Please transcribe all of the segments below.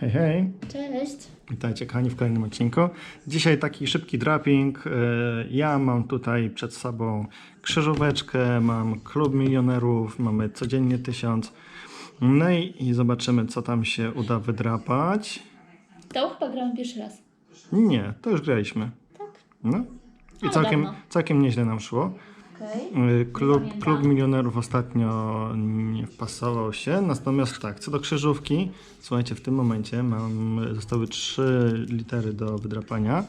Hej, hej. Cześć. Witajcie kochani w kolejnym odcinku. Dzisiaj taki szybki draping. E, Ja mam tutaj przed sobą krzyżóweczkę, mam klub milionerów, mamy codziennie tysiąc. No i, i zobaczymy, co tam się uda wydrapać. To chyba grałam pierwszy raz. Nie, to już graliśmy. Tak? No. I Ale całkiem, dawno. całkiem nieźle nam szło. Y, Klub, klub milionerów ostatnio nie wpasował się. Natomiast tak, co do krzyżówki, słuchajcie, w tym momencie mam, zostały trzy litery do wydrapania,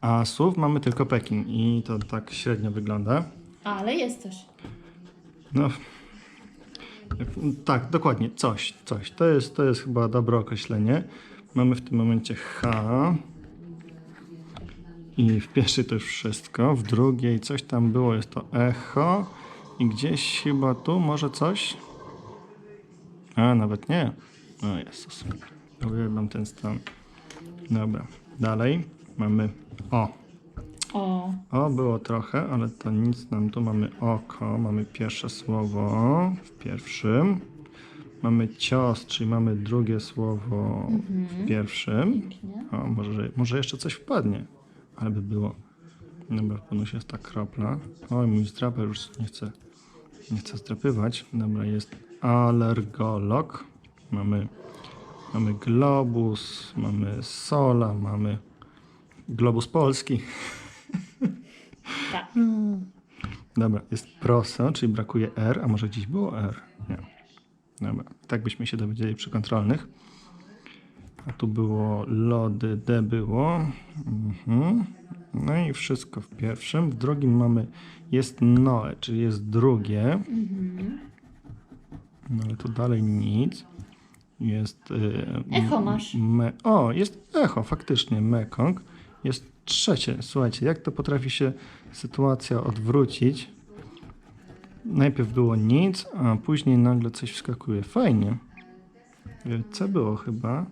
a słów mamy tylko Pekin i to tak średnio wygląda. Ale jest coś. No, tak, dokładnie, coś, coś. To jest, to jest chyba dobre określenie. Mamy w tym momencie H. I w pierwszej to już wszystko. W drugiej coś tam było, jest to echo. I gdzieś chyba tu może coś. A, nawet nie. O Jezus. Uwielbiam ten stan. Dobra, dalej mamy O. O. O, było trochę, ale to nic nam tu mamy oko, mamy pierwsze słowo w pierwszym. Mamy cios, czyli mamy drugie słowo w pierwszym. Pięknie. O, może, może jeszcze coś wpadnie, ale by było. Dobra, w bonusie jest ta kropla. Oj, mój zdraper już nie chce, nie chce zdrapywać. Dobra, jest alergolog. Mamy, mamy globus, mamy sola, mamy globus polski. Tak. Dobra, jest proso, czyli brakuje R, a może gdzieś było R? Nie. Dobra, tak byśmy się dowiedzieli przy kontrolnych. A tu było lody, D było. Mhm. No i wszystko w pierwszym. W drugim mamy, jest Noe, czyli jest drugie. No ale tu dalej nic. Jest... y, Echo masz. Me, o, jest echo, faktycznie, Mekong. Jest trzecie. Słuchajcie, jak to potrafi się sytuacja odwrócić? Najpierw było nic, a później nagle coś wskakuje. Fajnie. Y, C było chyba.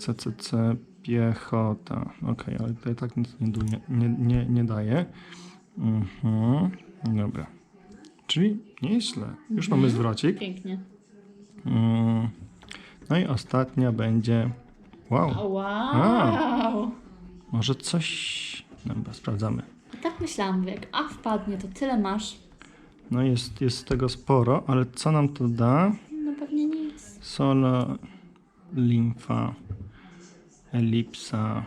CCC, piechota. Okej, ale i tak nic nie, duje, nie, nie, nie daje. Mhm. Dobra. Czyli nieźle. Już mamy zwrocik. Pięknie. Mm. No i ostatnia będzie. Wow, O, wow. może coś. Dobra, sprawdzamy. Tak myślałam, jak A wpadnie, to tyle masz. No jest, jest tego sporo, ale co nam to da? No pewnie nic. Sola, limfa, elipsa,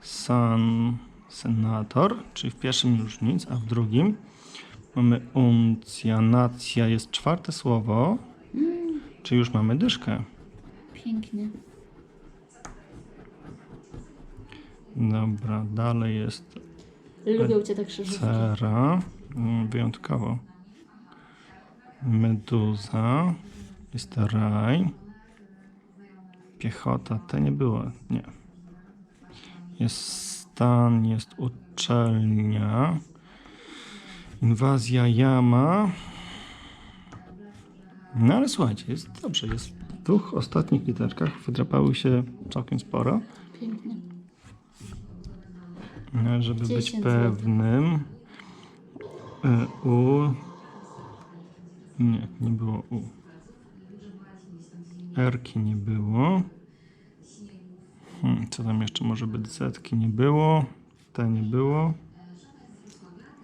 san, senator, czyli w pierwszym już nic, a w drugim mamy uncjanacja, jest czwarte słowo, czy już mamy dyszkę. Pięknie. Dobra, dalej jest Lubią cię te krzyżówki. Cera, mm, wyjątkowo. Meduza, jest raj. Piechota, to nie było, nie. Jest stan, jest uczelnia. Inwazja jama. No ale słuchajcie, jest dobrze, jest w dwóch ostatnich literkach wydrapały się całkiem sporo. Pięknie. No, Żeby być 10 złotych. pewnym. y, U. Nie, nie było U. Erki nie było. Hmm, co tam jeszcze może być? Zetki nie było. T nie było.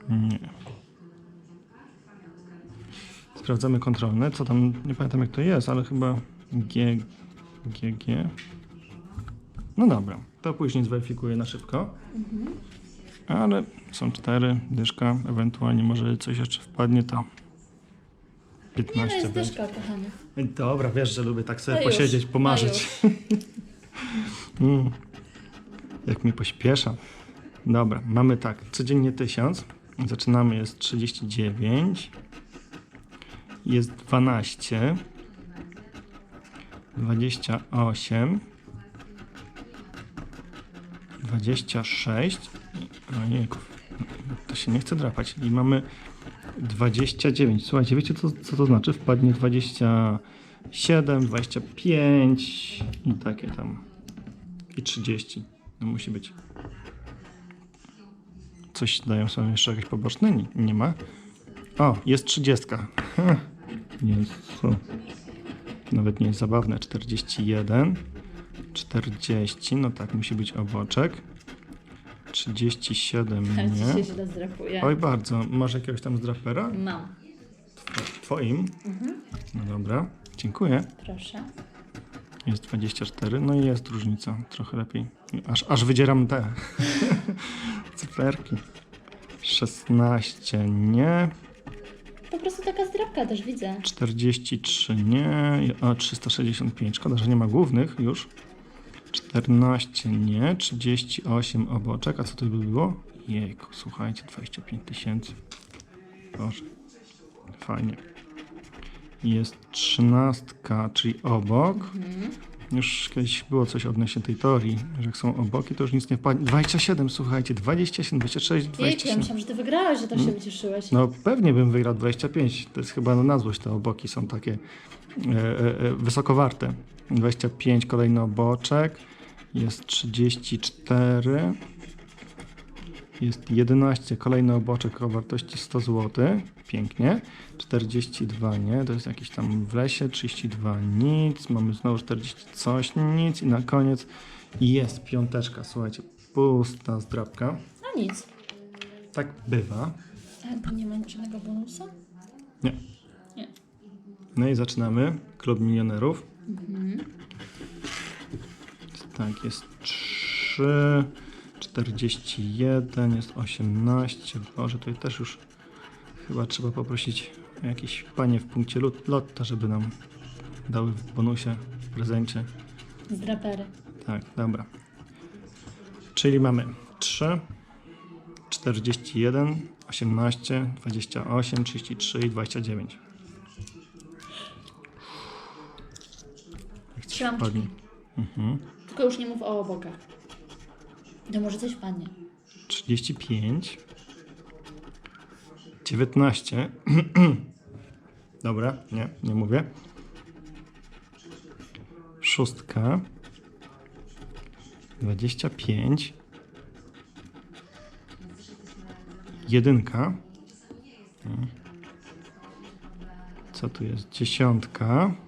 Nie. Sprawdzamy kontrolne. Co tam? Nie pamiętam jak to jest, ale chyba G. GG. No dobra, to później zweryfikuję na szybko. Ale są cztery, dyszka, ewentualnie może coś jeszcze wpadnie, to Nie, no 15 jest będzie. dyszka, kochanie. Dobra, wiesz, że lubię tak sobie No już, posiedzieć, no pomarzyć. Mm. Jak mi pośpiesza. Dobra, mamy tak, codziennie 1000. Zaczynamy, jest 39. Jest 12. 28. 26. Ojejku, to się nie chce drapać. I mamy 29. Słuchajcie, wiecie co, co to znaczy? Wpadnie 27, 25 i takie tam. I 30. No musi być. Coś dają sobie jeszcze jakieś poboczne? Nie, ma. O, jest 30. Jezu. Nawet nie jest zabawne. 41. 40. No tak, musi być oboczek. 37 Ale ci się nie. źle zdrapuje. Oj, bardzo. Masz jakiegoś tam zdrapera? Mam. Twoim? Mhm. No dobra. Dziękuję. Proszę. Jest 24. No i jest różnica. Trochę lepiej. Aż, aż wydzieram te cyferki. 16 nie. Po prostu taka zdrapka też widzę. 43 nie. A 365. Szkoda, że nie ma głównych już. 14 nie. 38 oboczek. A co to by było? Jejku, słuchajcie, 25 tysięcy. Boże. Fajnie. Jest 13, czyli obok. Mhm. Już kiedyś było coś odnośnie tej teorii, że jak są oboki, to już nic nie wpadnie. 27, słuchajcie, 27, 26, Jejku, ja 27. myślałam, że ty wygrałeś, że tak się wycieszyłeś. No pewnie bym wygrał 25. To jest chyba na złość te oboki są takie e, e, e, wysoko warte. 25 kolejny oboczek. Jest 34. Jest 11 kolejny oboczek o wartości 100 zł. Pięknie. 42 nie, to jest jakiś tam w lesie. 32 nic. Mamy znowu 40 coś nic. I na koniec jest piąteczka. Słuchajcie, pusta zdrabka. No nic. Tak bywa. A tu nie ma żadnego bonusa? Nie. Nie. No i zaczynamy. Klub milionerów. Tak, jest 3, 41, jest 18. Boże, tutaj też już chyba trzeba poprosić jakieś panie w punkcie lot- lotta, żeby nam dały w bonusie, w prezencie. Zdrapery. Tak, dobra. Czyli mamy 3, 41, 18, 28, 33 i 29. Jak coś Trzymam kciuki. Mhm. Tylko już nie mów o. To może coś padnie. 35, 19. Dobra, nie, nie mówię. Szóstka. 25. Jedynka. Mm. Co tu jest? Dziesiątka.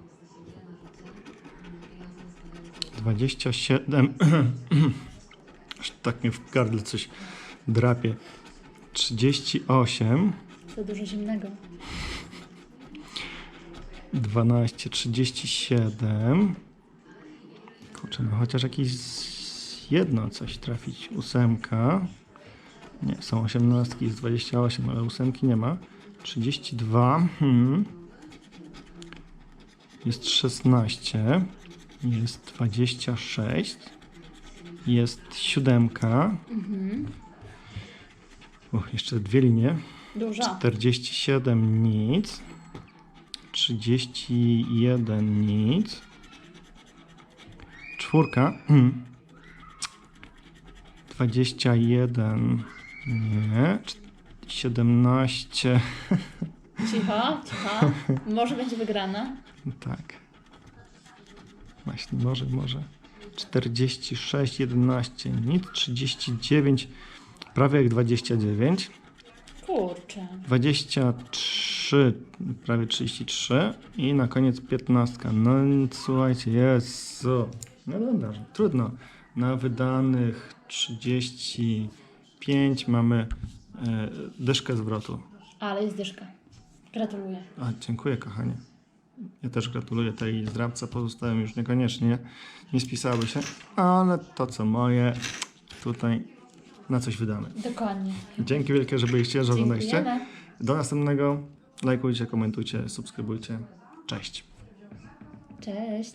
27. Aż tak mnie w gardle coś drapie. 38, Za dużo zimnego. 12, 37. Kurczę, no chociaż jakieś z- jedno coś trafić. Ósemka. Nie, są 18, jest 28, ale ósemki nie ma. 32. Hmm. Jest 16. Jest 26. Jest siódemka. Mhm. Uch, jeszcze dwie linie. Dużo. 47 nic. 31 nic. Czwórka. Hmm. 21 nie. Cz- 17 Cicho, cicho. Może będzie wygrana. tak. Właśnie, może, może. 46, 11 nic. 39 prawie jak 29. Kurczę. 23, prawie 33 i na koniec 15. No słuchajcie, Jezu. No dobra, trudno. Na wydanych 35 mamy e, dyszkę zwrotu. Ale jest dyszka. Gratuluję. A, dziękuję kochanie. Ja też gratuluję tej zdrabce, pozostałym już niekoniecznie. Nie spisały się, ale to co moje tutaj na coś wydamy. Dokładnie. Dzięki wielkie, że byliście, że oglądaliście. Do następnego. Lajkujcie, komentujcie, subskrybujcie. Cześć. Cześć.